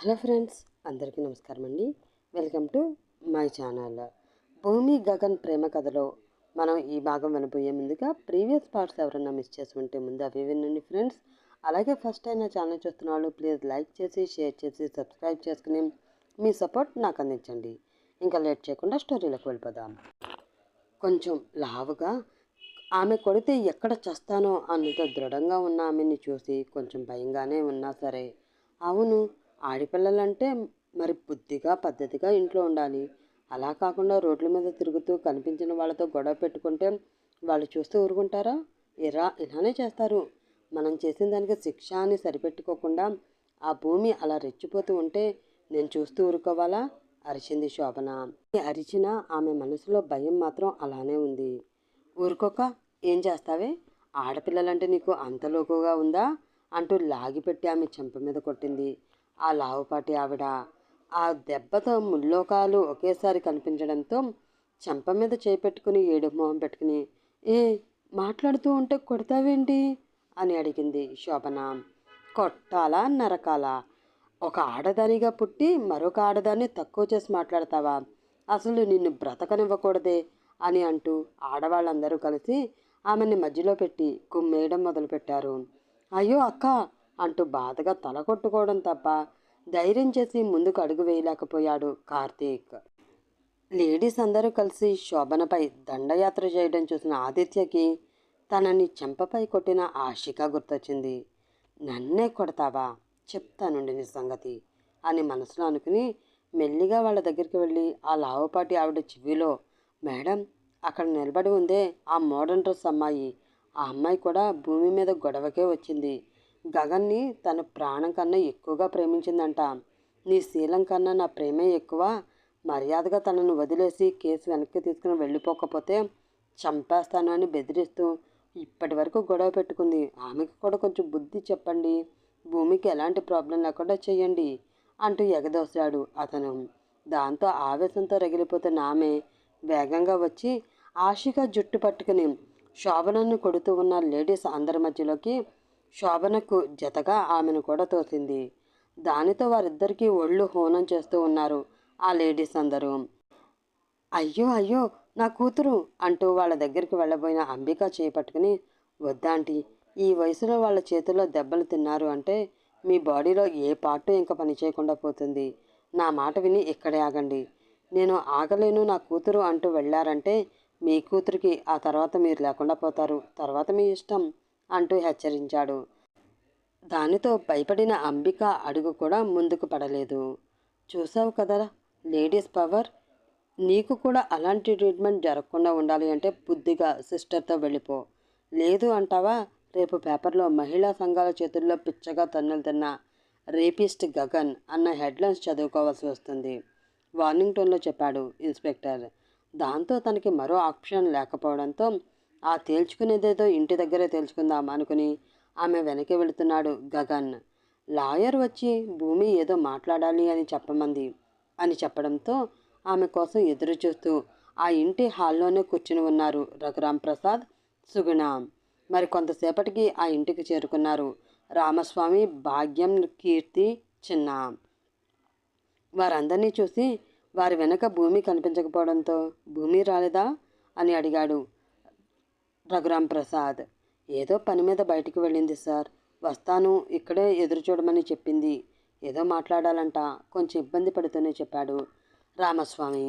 Hello friends అందరికీ నమస్కారం అండి. Welcome to my channel. Bhoomi Gagan ప్రేమ కథలో మనం ఈ భాగం వినబోయే ముందుగా ప్రీవియస్ పార్ట్స్ ఎవరైనా మిస్ చేసి ఉంటే ముందు అవి వినండి ఫ్రెండ్స్. అలాగే ఫస్ట్ టైం నా ఛానల్ చూస్తున్న వాళ్ళు ప్లీజ్ లైక్ చేసి షేర్ చేసి సబ్స్క్రైబ్ చేసుకుని మీ సపోర్ట్ నాకు అందించండి. ఇంకా లేట్ చేయకుండా స్టోరీలోకి వెళ్ళిపోదాం. కొంచెం లావుగా ఆమె కొడితే ఎక్కడ చేస్తానో అన్నంత దృఢంగా ఉన్న ఆమెని చూసి కొంచెం భయంగానే ఉన్నా సరే అవును ఆడపిల్లలంటే మరి బుద్ధిగా పద్ధతిగా ఇంట్లో ఉండాలి. అలా కాకుండా రోడ్ల మీద తిరుగుతూ కనిపించిన వాళ్ళతో గొడవ పెట్టుకుంటే వాళ్ళు చూస్తూ ఊరుకుంటారా? ఇరా ఇలానే చేస్తారు. మనం చేసిన దానికి శిక్ష అని సరిపెట్టుకోకుండా ఆ భూమి అలా రెచ్చిపోతూ ఉంటే నేను చూస్తూ ఊరుకోవాలా? అరిచింది శోభన. అరిచినా ఆమె మనసులో భయం మాత్రం అలానే ఉంది. ఊరుకోక ఏం చేస్తావే? ఆడపిల్లలంటే నీకు అంత లోకుగా ఉందా? అంటూ లాగిపెట్టి ఆమె చెంప మీద కొట్టింది. ఆ లావుపాటి ఆవిడ. ఆ దెబ్బతో ముల్లోకాలు ఒకేసారి కనిపించడంతో చెంప మీద చేపెట్టుకుని ఏడు మొహం పెట్టుకుని ఏ మాట్లాడుతూ ఉంటే కొడతావేంటి? అని అడిగింది శోభన. కొట్టాలా నరకాలా? ఒక ఆడదానిగా పుట్టి మరొక ఆడదాన్ని తక్కువ చేసి మాట్లాడతావా? అసలు నిన్ను బ్రతకనివ్వకూడదే అని అంటూ ఆడవాళ్ళందరూ కలిసి ఆమెని మధ్యలో పెట్టి కుమ్మేయడం మొదలుపెట్టారు. అయ్యో అక్క అంటూ బాధగా తల కొట్టుకోవడం తప్ప ధైర్యం చేసి ముందుకు అడుగు వేయలేకపోయాడు కార్తీక్. లేడీస్ అందరూ కలిసి శోభనపై దండయాత్ర చేయడం చూసిన ఆదిత్యకి తనని చెంపపై కొట్టిన ఆశిక గుర్తొచ్చింది. నన్నే కొడతావా? చెప్తానుండి నీ సంగతి అని మనసులో అనుకుని మెల్లిగా వాళ్ళ దగ్గరికి వెళ్ళి ఆ లావుపాటి ఆవిడ చెవిలో మేడం అక్కడ నిలబడి ఉందే ఆ మోడర్న్ డ్రెస్ అమ్మాయి. ఆ అమ్మాయి కూడా భూమి మీద గొడవకే వచ్చింది. గగన్ని తన ప్రాణం కన్నా ఎక్కువగా ప్రేమించిందంట. నీ శీలం కన్నా నా ప్రేమే ఎక్కువ. మర్యాదగా తనను వదిలేసి కేసు వెనక్కి తీసుకుని వెళ్ళిపోకపోతే చంపేస్తాను అని బెదిరిస్తూ ఇప్పటి వరకు గొడవ పెట్టుకుంది. ఆమెకు కూడా కొంచెం బుద్ధి చెప్పండి. భూమికి ఎలాంటి ప్రాబ్లం లేకుండా చేయండి అంటూ ఎగదోశాడు అతను. దాంతో ఆవేశంతో రగిలిపోతున్న ఆమె వేగంగా వచ్చి ఆశిగా జుట్టు పట్టుకుని శోభనను కొడుతూ ఉన్న లేడీస్ అందరి మధ్యలోకి శోభనకు జతగా ఆమెను కూడా తోసింది. దానితో వారిద్దరికీ ఒళ్ళు హోనం చేస్తూ ఉన్నారు ఆ లేడీస్ అందరూ. అయ్యో అయ్యో నా కూతురు అంటూ వాళ్ళ దగ్గరికి వెళ్ళబోయిన అంబిక చేపట్టుకుని వద్దాంటి ఈ వయసులో వాళ్ళ చేతిలో దెబ్బలు తిన్నారు అంటే మీ బాడీలో ఏ పార్టు ఇంకా పని చేయకుండా పోతుంది. నా మాట విని ఇక్కడే ఆగండి. నేను ఆగలేను నా కూతురు అంటూ వెళ్ళారంటే మీ కూతురికి ఆ తర్వాత మీరు లేకుండా పోతారు. తర్వాత మీ ఇష్టం. అంటూ హెచ్చరించాడు. దానితో భయపడిన అంబిక అడుగు కూడా ముందుకు పడలేదు. చూసావు కదా లేడీస్ పవర్. నీకు కూడా అలాంటి ట్రీట్మెంట్ జరగకుండా ఉండాలి అంటే బుద్ధిగా సిస్టర్తో వెళ్ళిపో. లేదు అంటావా రేపు పేపర్లో మహిళా సంఘాల చేతుల్లో పిచ్చగా తన్నులు తిన్న రేపిస్ట్ గగన్ అన్న హెడ్లైన్స్ చదువుకోవాల్సి వస్తుంది వార్నింగ్ టోన్లో చెప్పాడు ఇన్స్పెక్టర్. దాంతో తనకి మరో ఆప్షన్ లేకపోవడంతో ఆ తేల్చుకునేదేదో ఇంటి దగ్గరే తేల్చుకుందాం అనుకుని ఆమె వెనక్కి వెళుతున్నాడు గగన్. లాయర్ వచ్చి భూమి ఏదో మాట్లాడాలి అని చెప్పమంది అని చెప్పడంతో ఆమె కోసం ఎదురు చూస్తూ ఆ ఇంటి హాల్లోనే కూర్చుని ఉన్నారు రఘురాం ప్రసాద్ సుగుణ మరి కొంతసేపటికి ఆ ఇంటికి చేరుకున్నారు రామస్వామి భాగ్యం కీర్తి చిన్న వారందరినీ చూసి వారి వెనక భూమి కనిపించకపోవడంతో భూమి రాలేదా? అని అడిగాడు. రఘురాం ప్రసాద్ ఏదో పని మీద బయటికి వెళ్ళింది సార్. వస్తాను ఇక్కడే ఎదురు చూడమని చెప్పింది. ఏదో మాట్లాడాలంట కొంచెం ఇబ్బంది పడుతూనే చెప్పాడు రామస్వామి.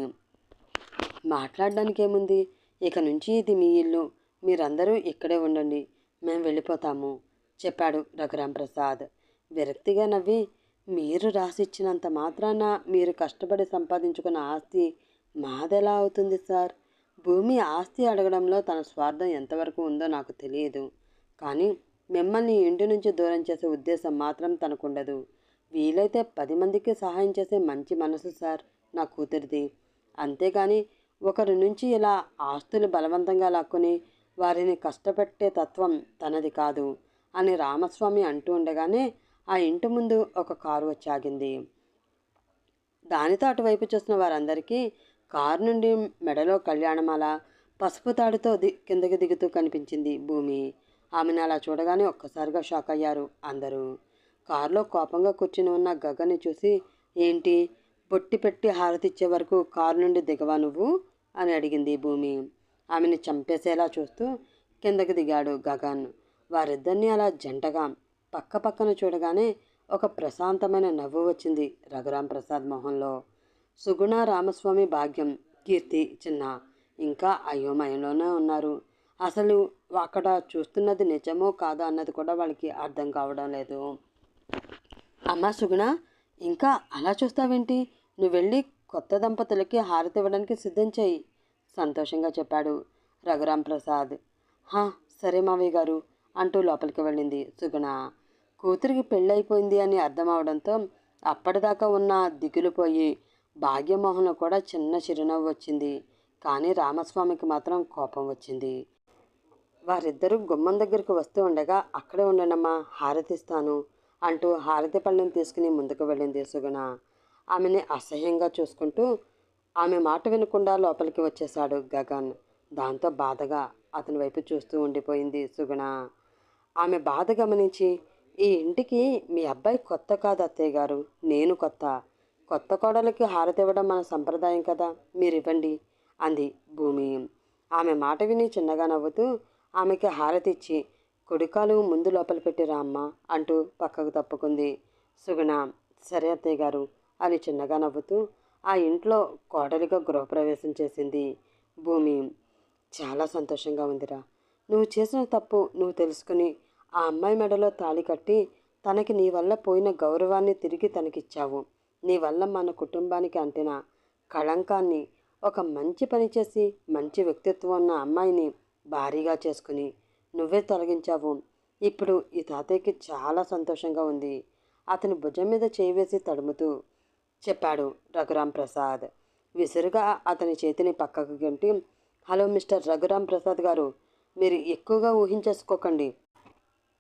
మాట్లాడడానికి ఏముంది ఇక నుంచి ఇది మీ ఇల్లు. మీరందరూ ఇక్కడే ఉండండి. మేము వెళ్ళిపోతాము చెప్పాడు రఘురాం ప్రసాద్ విరక్తిగా నవ్వి మీరు రాసిచ్చినంత మాత్రాన మీరు కష్టపడి సంపాదించుకున్న ఆస్తి మాదెలా అవుతుంది సార్? భూమి ఆస్తి అడగడంలో తన స్వార్థం ఎంతవరకు ఉందో నాకు తెలియదు. కానీ మిమ్మల్ని ఇంటి నుంచి దూరం చేసే ఉద్దేశం మాత్రం తనకుండదు. వీలైతే పది మందికి సహాయం చేసే మంచి మనసు సార్ నా కూతురిది. అంతేగాని ఒకరి నుంచి ఇలా ఆస్తులు బలవంతంగా లాక్కొని వారిని కష్టపెట్టే తత్వం తనది కాదు అని రామస్వామి అంటూ ఉండగానే ఆ ఇంటి ముందు ఒక కారు వచ్చాగింది. దానితో అటువైపు చూసిన వారందరికీ కారు నుండి మెడలో కళ్యాణమాల పసుపు తాడుతో ది కిందకి దిగుతూ కనిపించింది భూమి. ఆమెను అలా చూడగానే ఒక్కసారిగా షాక్ అయ్యారు అందరూ. కారులో కోపంగా కూర్చుని ఉన్న గగన్ని చూసి ఏంటి? బొట్టి పెట్టి హారతిచ్చే వరకు కారు నుండి దిగవా నువ్వు? అని అడిగింది భూమి. ఆమెను చంపేసేలా చూస్తూ కిందకి దిగాడు గగన్. వారిద్దరిని అలా జంటగా పక్క పక్కన చూడగానే ఒక ప్రశాంతమైన నవ్వు వచ్చింది రఘురాం ప్రసాద్ మొహంలో. సుగుణ రామస్వామి భాగ్యం. కీర్తి చిన్న ఇంకా అయోమయంలోనే ఉన్నారు. అసలు అక్కడ చూస్తున్నది నిజమో కాదా అన్నది కూడా వాళ్ళకి అర్థం కావడం లేదు. అమ్మా సుగుణ ఇంకా అలా చూస్తావేంటి? నువ్వు వెళ్ళి కొత్త దంపతులకి హారతి ఇవ్వడానికి సిద్ధం చేయి సంతోషంగా చెప్పాడు రఘురాం ప్రసాద్. హా సరే మావయ్య గారు అంటూ లోపలికి వెళ్ళింది సుగుణ. కూతురికి పెళ్ళైపోయింది అని అర్థం అవడంతో అప్పటిదాకా ఉన్న దిగులు భాగ్యమోహన్ కూడా చిన్న చిరునవ్వు వచ్చింది. కానీ రామస్వామికి మాత్రం కోపం వచ్చింది. వారిద్దరూ గుమ్మం దగ్గరకు వస్తూ ఉండగా అక్కడే ఉండనమ్మా హారతిస్తాను అంటూ హారతి పళ్ళెం తీసుకుని ముందుకు వెళ్ళింది సుగుణ. ఆమెని అసహ్యంగా చూసుకుంటూ ఆమె మాట వినకుండా లోపలికి వచ్చేశాడు గగన్. దాంతో బాధగా అతని వైపు చూస్తూ ఉండిపోయింది సుగుణ. ఆమె బాధ గమనించి ఈ ఇంటికి మీ అబ్బాయి కొత్త కాదు అత్తయ్య గారు నేను కొత్త. కొత్త కోడలికి హారతి ఇవ్వడం మన సంప్రదాయం కదా మీరు ఇవ్వండి అంది భూమి. ఆమె మాట విని చిన్నగా నవ్వుతూ ఆమెకి హారతి ఇచ్చి కొడుకాలు ముందు లోపల పెట్టిరా అమ్మ అంటూ పక్కకు తప్పుకుంది. సుగుణ సరే అత్తయ్య గారు అని చిన్నగా నవ్వుతూ ఆ ఇంట్లో కోడలిగా గృహప్రవేశం చేసింది భూమి. చాలా సంతోషంగా ఉందిరా. నువ్వు చేసిన తప్పు నువ్వు తెలుసుకుని ఆ అమ్మాయి మెడలో తాళి కట్టి తనకి నీ వల్ల పోయిన గౌరవాన్ని తిరిగి తనకిచ్చావు. నీ వల్ల మన కుటుంబానికి అంటిన కళంకాన్ని ఒక మంచి పని చేసి మంచి వ్యక్తిత్వం ఉన్న అమ్మాయిని భారీగా చేసుకుని నువ్వే తొలగించావు. ఇప్పుడు ఈ తాతయ్యకి చాలా సంతోషంగా ఉంది. అతని భుజం మీద చేయి వేసి తడుముతూ చెప్పాడు రఘురాం ప్రసాద్. విసురుగా అతని చేతిని పక్కకు గంటి హలో మిస్టర్ రఘురాం ప్రసాద్ గారు మీరు ఎక్కువగా ఊహించేసుకోకండి.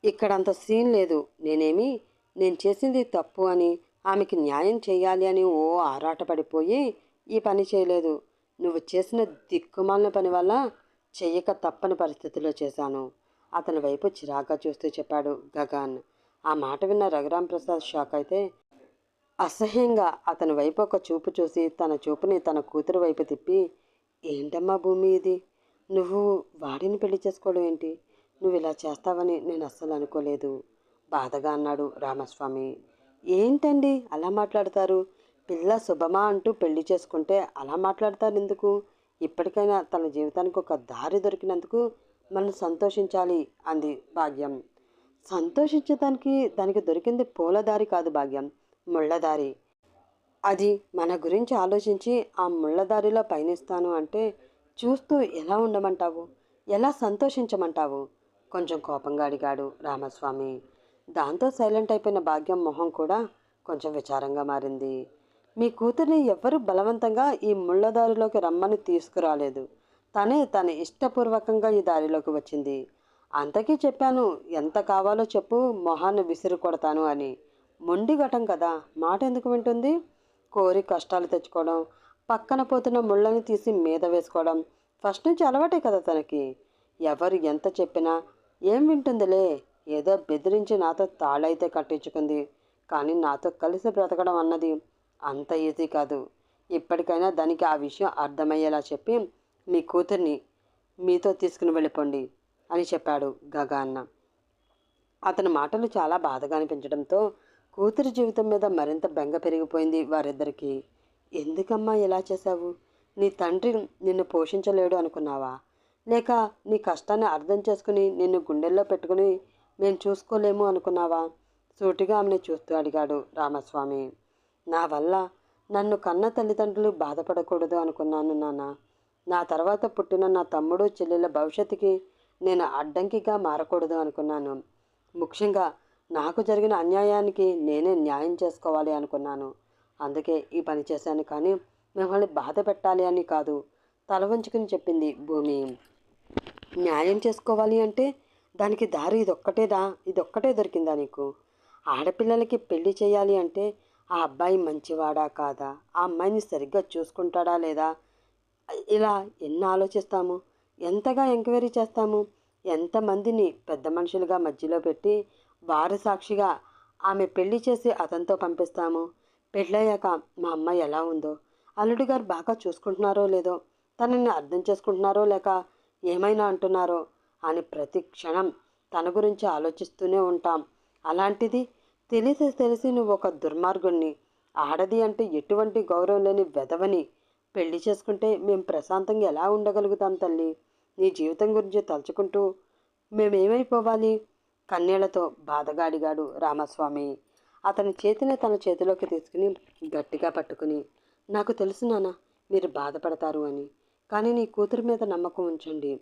ఇక్కడ అంత సీన్ లేదు. నేనేమి? నేను చేసింది తప్పు అని ఆమెకి న్యాయం చేయాలి అని ఓ ఆరాటపడిపోయి ఈ పని చేయలేదు. నువ్వు చేసిన దిక్కుమాలిన పని వల్ల చెయ్యక తప్పని పరిస్థితిలో చేశాను. అతని వైపు చిరాగ్గా చూస్తూ చెప్పాడు గగన్. ఆ మాట విన్న రఘురాం ప్రసాద్ షాక్ అయితే అసహ్యంగా అతని వైపు ఒక చూపు చూసి తన చూపుని తన కూతురు వైపు తిప్పి ఏంటమ్మా భూమి ఇది? నువ్వు వాడిని పెళ్ళి చేసుకోవడం ఏంటి? నువ్వు ఇలా చేస్తావని నేను అస్సలు అనుకోలేదు. బాధగా అన్నాడు రామస్వామి. ఏంటండి అలా మాట్లాడతారు? పిల్ల శుభమా అంటూ పెళ్ళి చేసుకుంటే అలా మాట్లాడతారు ఎందుకు? ఇప్పటికైనా తన జీవితానికి ఒక దారి దొరికినందుకు మనం సంతోషించాలి అంది భాగ్యం. సంతోషించడానికి దానికి దొరికింది పూల దారి కాదు భాగ్యం ముళ్ళదారి. అది మన గురించి ఆలోచించి ఆ ముళ్ళదారిలో పయనిస్తాను అంటే చూస్తూ ఎలా ఉండమంటావు? ఎలా సంతోషించమంటావు? కొంచెం కోపంగా అడిగాడు రామస్వామి. దాంతో సైలెంట్ అయిపోయిన భాగ్యం మొహం కూడా కొంచెం విచారంగా మారింది. మీ కూతుర్ని ఎవ్వరూ బలవంతంగా ఈ ముళ్ళదారిలోకి రమ్మని తీసుకురాలేదు. తనే తన ఇష్టపూర్వకంగా ఈ దారిలోకి వచ్చింది. అంతకీ చెప్పాను ఎంత కావాలో చెప్పు మొహాన్ని విసిరి కొడతాను అని. మొండి ఘటం కదా మాట ఎందుకు వింటుంది? కోరి కష్టాలు తెచ్చుకోవడం పక్కన పోతున్న ముళ్ళని తీసి మీద వేసుకోవడం ఫస్ట్ నుంచి అలవాటే కదా తనకి. ఎవరు ఎంత చెప్పినా ఏం వింటుందిలే ఏదో బెదిరించి నాతో తాళైతే కట్టించుకుంది. కానీ నాతో కలిసి బ్రతకడం అన్నది అంత ఈజీ కాదు. ఇప్పటికైనా దానికి ఆ విషయం అర్థమయ్యేలా చెప్పి మీ కూతుర్ని మీతో తీసుకుని వెళ్ళిపోండి అని చెప్పాడు గగా అన్న. అతని మాటలు చాలా బాధగా అనిపించడంతో కూతురి జీవితం మీద మరింత బెంగ పెరిగిపోయింది వారిద్దరికీ. ఎందుకమ్మా ఇలా చేశావు? నీ తండ్రి నిన్ను పోషించలేడు అనుకున్నావా? లేక నీ కష్టాన్ని అర్థం చేసుకుని నిన్ను గుండెల్లో పెట్టుకుని మేము చూసుకోలేము అనుకున్నావా? సూటిగా ఆమెను చూస్తూ అడిగాడు రామస్వామి. నా వల్ల నన్ను కన్న తల్లిదండ్రులు బాధపడకూడదు అనుకున్నాను నాన్న. నా తర్వాత పుట్టిన నా తమ్ముడు చెల్లెల భవిష్యత్తుకి నేను అడ్డంకిగా మారకూడదు అనుకున్నాను. ముఖ్యంగా నాకు జరిగిన అన్యాయానికి నేనే న్యాయం చేసుకోవాలి అనుకున్నాను. అందుకే ఈ పని చేశాను కానీ మిమ్మల్ని బాధ పెట్టాలి అని కాదు తల వంచుకుని చెప్పింది భూమి. న్యాయం చేసుకోవాలి అంటే దానికి దారి ఇదొక్కటేదా? ఇదొక్కటే దొరికిందా నీకు? ఆడపిల్లలకి పెళ్ళి చేయాలి అంటే ఆ అబ్బాయి మంచివాడా కాదా? ఆ అమ్మాయిని సరిగ్గా చూసుకుంటాడా లేదా? ఇలా ఎన్ని ఆలోచిస్తాము? ఎంతగా ఎంక్వైరీ చేస్తాము? ఎంతమందిని పెద్ద మనుషులుగా మధ్యలో పెట్టి వారి సాక్షిగా ఆమె పెళ్ళి చేసి అతనితో పంపిస్తాము? పెళ్ళయ్యాక మా అమ్మ ఎలా ఉందో? అల్లుడు గారు బాగా చూసుకుంటున్నారో లేదో? తనని అర్థం చేసుకుంటున్నారో లేక ఏమైనా అంటున్నారో? అని ప్రతి క్షణం తన గురించి ఆలోచిస్తూనే ఉంటాం. అలాంటిది తెలిసి తెలిసి నువ్వు ఒక దుర్మార్గుణ్ణి ఆడది అంటే ఎటువంటి గౌరవం లేని వెధవని పెళ్ళి చేసుకుంటే మేము ప్రశాంతంగా ఎలా ఉండగలుగుతాం తల్లి? నీ జీవితం గురించి తలుచుకుంటూ మేమేమైపోవాలి? కన్నీళ్ళతో బాధగా అడిగాడు రామస్వామి. అతని చేతిని తన చేతిలోకి తీసుకుని గట్టిగా పట్టుకుని నాకు తెలుసు నాన్న మీరు బాధపడతారు అని. కానీ నీ కూతురు మీద నమ్మకం ఉంచండి.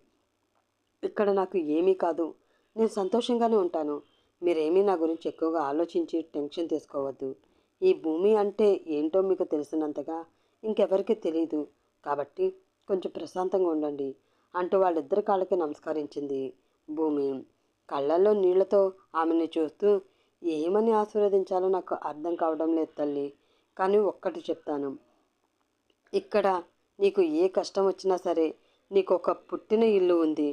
ఇక్కడ నాకు ఏమీ కాదు. నేను సంతోషంగానే ఉంటాను. మీరేమీ నా గురించి ఎక్కువగా ఆలోచించి టెన్షన్ తీసుకోవద్దు. ఈ భూమి అంటే ఏంటో మీకు తెలిసినంతగా ఇంకెవరికీ తెలియదు కాబట్టి కొంచెం ప్రశాంతంగా ఉండండి అంటూ వాళ్ళిద్దరి కాళ్ళకి నమస్కరించింది భూమి. కళ్ళల్లో నీళ్ళతో ఆమెని చూస్తూ ఏమని ఆశీర్వదించాలో నాకు అర్థం కావడం లేదు తల్లి కానీ ఒక్కటి చెప్తాను. ఇక్కడ నీకు ఏ కష్టం వచ్చినా సరే నీకు ఒక పుట్టిన ఇల్లు ఉంది.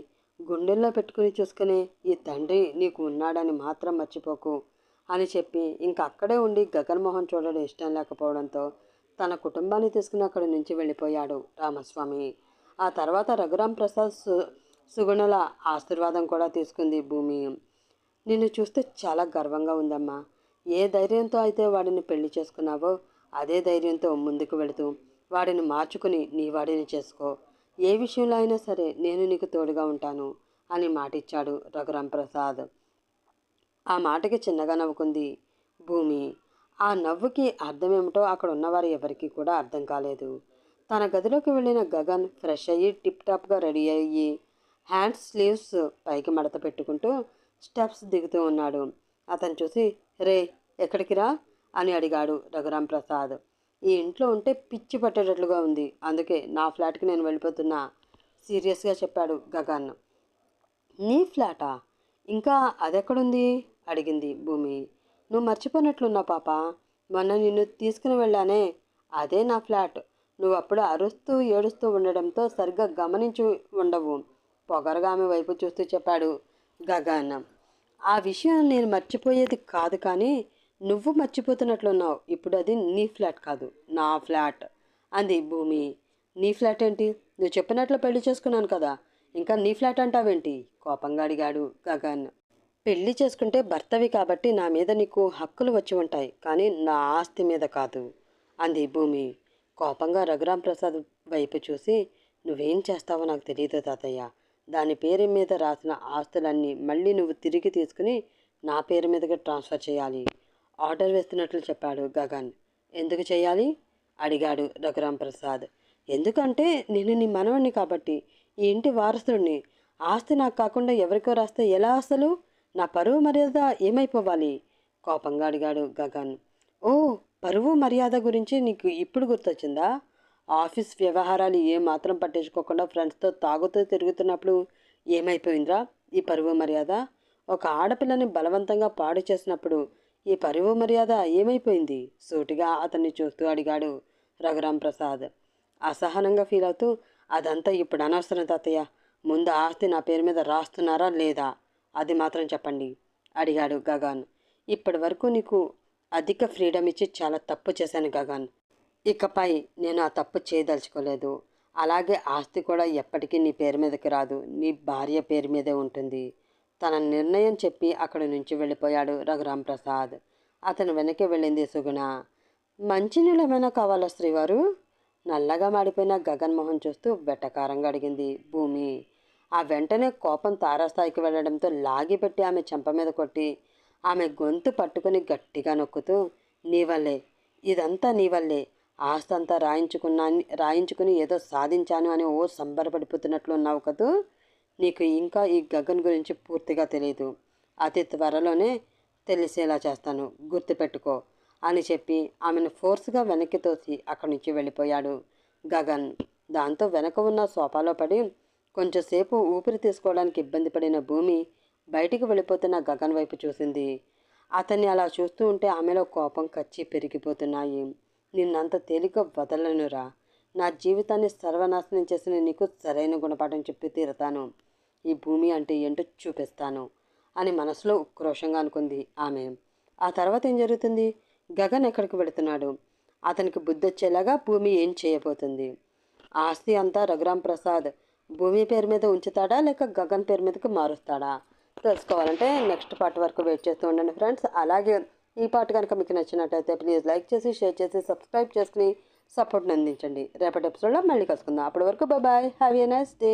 గుండెల్లో పెట్టుకుని చూసుకునే ఈ తండ్రి నీకు ఉన్నాడని మాత్రం మర్చిపోకు అని చెప్పి ఇంక అక్కడే ఉండి గగన్మోహన్ చూడడం ఇష్టం లేకపోవడంతో తన కుటుంబాన్ని తీసుకుని అక్కడి నుంచి వెళ్ళిపోయాడు రామస్వామి. ఆ తర్వాత రఘురాం ప్రసాద్ సు సుగుణల ఆశీర్వాదం కూడా తీసుకుంది భూమి. నిన్ను చూస్తే చాలా గర్వంగా ఉందమ్మా. ఏ ధైర్యంతో అయితే వాడిని పెళ్ళి చేసుకున్నావో అదే ధైర్యంతో ముందుకు వెళుతూ వాడిని మార్చుకుని నీ వాడిని చేసుకో. ఏ విషయంలో అయినా సరే నేను నీకు తోడుగా ఉంటాను అని మాటిచ్చాడు రఘురాం ప్రసాద్ ఆ మాటకి చిన్నగా నవ్వుకుంది. భూమి ఆ నవ్వుకి అర్థమేమిటో అక్కడ ఉన్నవారు ఎవరికీ కూడా అర్థం కాలేదు. తన గదిలోకి వెళ్ళిన గగన్ ఫ్రెష్ అయ్యి టిప్ టాప్గా రెడీ అయ్యి హ్యాండ్ స్లీవ్స్ పైకి మడత పెట్టుకుంటూ స్టెప్స్ దిగుతూ ఉన్నాడు. అతను చూసి రే ఎక్కడికి రా అని అడిగాడు రఘురాం ప్రసాద్ ఈ ఇంట్లో ఉంటే పిచ్చి పట్టేటట్లుగా ఉంది. అందుకే నా ఫ్లాట్కి నేను వెళ్ళిపోతున్నా సీరియస్గా చెప్పాడు గగన్. నీ ఫ్లాటా? ఇంకా అదెక్కడుంది? అడిగింది భూమి. నువ్వు మర్చిపోయినట్లున్నా పాప. మొన్న నిన్ను తీసుకుని వెళ్ళానే అదే నా ఫ్లాట్. నువ్వు అప్పుడు అరుస్తూ ఏడుస్తూ ఉండడంతో సరిగ్గా గమనించి ఉండవు. పొగరగా ఆమె వైపు చూస్తూ చెప్పాడు గగన్. ఆ విషయం నేను మర్చిపోయేది కాదు కానీ నువ్వు మర్చిపోతున్నట్లున్నావు. ఇప్పుడు అది నీ ఫ్లాట్ కాదు. నా ఫ్లాట్. అంది భూమి. నీ ఫ్లాట్ ఏంటి? నువ్వు చెప్పినట్లు పెళ్ళి చేసుకున్నాను కదా. ఇంకా నీ ఫ్లాట్ అంటావేంటి? కోపంగా అడిగాడు గగన్. పెళ్ళి చేసుకుంటే భర్తవి కాబట్టి నా మీద నీకు హక్కులు వచ్చి ఉంటాయి. కానీ నా ఆస్తి మీద కాదు. అంది భూమి. కోపంగా రఘురాం ప్రసాద్ వైపు చూసి నువ్వేం చేస్తావో నాకు తెలియదు తాతయ్య. దాని పేరు మీద రాసిన ఆస్తులన్నీ మళ్ళీ నువ్వు తిరిగి తీసుకుని నా పేరు మీదకి ట్రాన్స్ఫర్ చేయాలి. ఆర్డర్ వేస్తున్నట్లు చెప్పాడు గగన్. ఎందుకు చేయాలి? అడిగాడు రఘురాం ప్రసాద్ ఎందుకంటే నేను నీ మనవణ్ణి కాబట్టి ఈ ఇంటి వారసుడిని. ఆస్తి నాకు కాకుండా ఎవరికో రాస్తే ఎలా అసలు? నా పరువు మర్యాద ఏమైపోవాలి? కోపంగా అడిగాడు గగన్. ఓ పరువు మర్యాద గురించి నీకు ఇప్పుడు గుర్తొచ్చిందా? ఆఫీస్ వ్యవహారాలు ఏ మాత్రం పట్టించుకోకుండా ఫ్రెండ్స్తో తాగుతూ తిరుగుతున్నప్పుడు ఏమైపోయిందిరా ఈ పరువు మర్యాద? ఒక ఆడపిల్లని బలవంతంగా పాడు చేసినప్పుడు ఈ పరువు మర్యాద ఏమైపోయింది? సూటిగా అతన్ని చూస్తూ అడిగాడు రఘురాం ప్రసాద్ అసహనంగా ఫీల్ అవుతూ అదంతా ఇప్పుడు అనవసరం తాతయ్య. ముందు ఆస్తి నా పేరు మీద రాస్తున్నారా లేదా? అది మాత్రం చెప్పండి అడిగాడు గగన్. ఇప్పటి వరకు నీకు అధిక ఫ్రీడమ్ ఇచ్చి చాలా తప్పు చేశాను గగన్. ఇకపై నేను ఆ తప్పు చేయదలుచుకోలేదు. అలాగే ఆస్తి కూడా ఎప్పటికీ నీ పేరు మీదకి రాదు. నీ భార్య పేరు మీదే ఉంటుంది. తన నిర్ణయం చెప్పి అక్కడి నుంచి వెళ్ళిపోయాడు రఘురాం ప్రసాద్. అతను వెనక్కి వెళ్ళింది సుగుణ. మంచినీళ్ళు ఏమైనా కావాలా శ్రీవారు? నల్లగా మాడిపోయిన గగన్మోహన్ చూస్తూ వెటకారంగా అడిగింది భూమి. ఆ వెంటనే కోపం తారాస్థాయికి వెళ్ళడంతో లాగిపెట్టి ఆమె చెంప మీద కొట్టి ఆమె గొంతు పట్టుకుని గట్టిగా నొక్కుతూ నీ వల్లే ఇదంతా నీ వల్లే. ఆస్తంతా రాయించుకున్నా రాయించుకుని ఏదో సాధించాను అని ఓ సంబరపడిపోతున్నట్లు ఉన్నావు కదూ. నీకు ఇంకా ఈ గగన్ గురించి పూర్తిగా తెలియదు అతి త్వరలోనే తెలిసేలా చేస్తాను. గుర్తుపెట్టుకో అని చెప్పి ఆమెను ఫోర్స్గా వెనక్కి తోసి అక్కడి నుంచి వెళ్ళిపోయాడు గగన్. దాంతో వెనక ఉన్న సోఫాలో పడి కొంచెంసేపు ఊపిరి తీసుకోవడానికి ఇబ్బంది పడిన భూమి బయటికి వెళ్ళిపోతున్న గగన్ వైపు చూసింది. అతన్ని అలా చూస్తూ ఉంటే ఆమెలో కోపం కచ్చి పెరిగిపోతున్నాయి. నిన్నంత తేలిక వదలనురా. నా జీవితాన్ని సర్వనాశనం చేసిన నీకు సరైన గుణపాఠం చెప్పి తీరతాను. ఈ భూమి అంటే ఏంటో చూపిస్తాను అని మనసులో ఉక్రోషంగా అనుకుంది ఆమె. ఆ తర్వాత ఏం జరుగుతుంది? గగన్ ఎక్కడికి వెళుతున్నాడు? అతనికి బుద్ధి వచ్చేలాగా భూమి ఏం చేయబోతుంది? ఆస్తి అంతా రఘురాం ప్రసాద్ భూమి పేరు మీద ఉంచుతాడా లేక గగన్ పేరు మీదకి మారుస్తాడా? తెలుసుకోవాలంటే నెక్స్ట్ పార్ట్ వరకు వెయిట్ చేస్తూ ఉండండి ఫ్రెండ్స్. అలాగే ఈ పాట కనుక మీకు నచ్చినట్టయితే ప్లీజ్ లైక్ చేసి షేర్ చేసి సబ్స్క్రైబ్ చేసుకుని సపోర్ట్ని అందించండి. రేపటి ఎపిసోడ్లో మళ్ళీ కలుసుకుందాం. అప్పటి వరకు bye have a nice day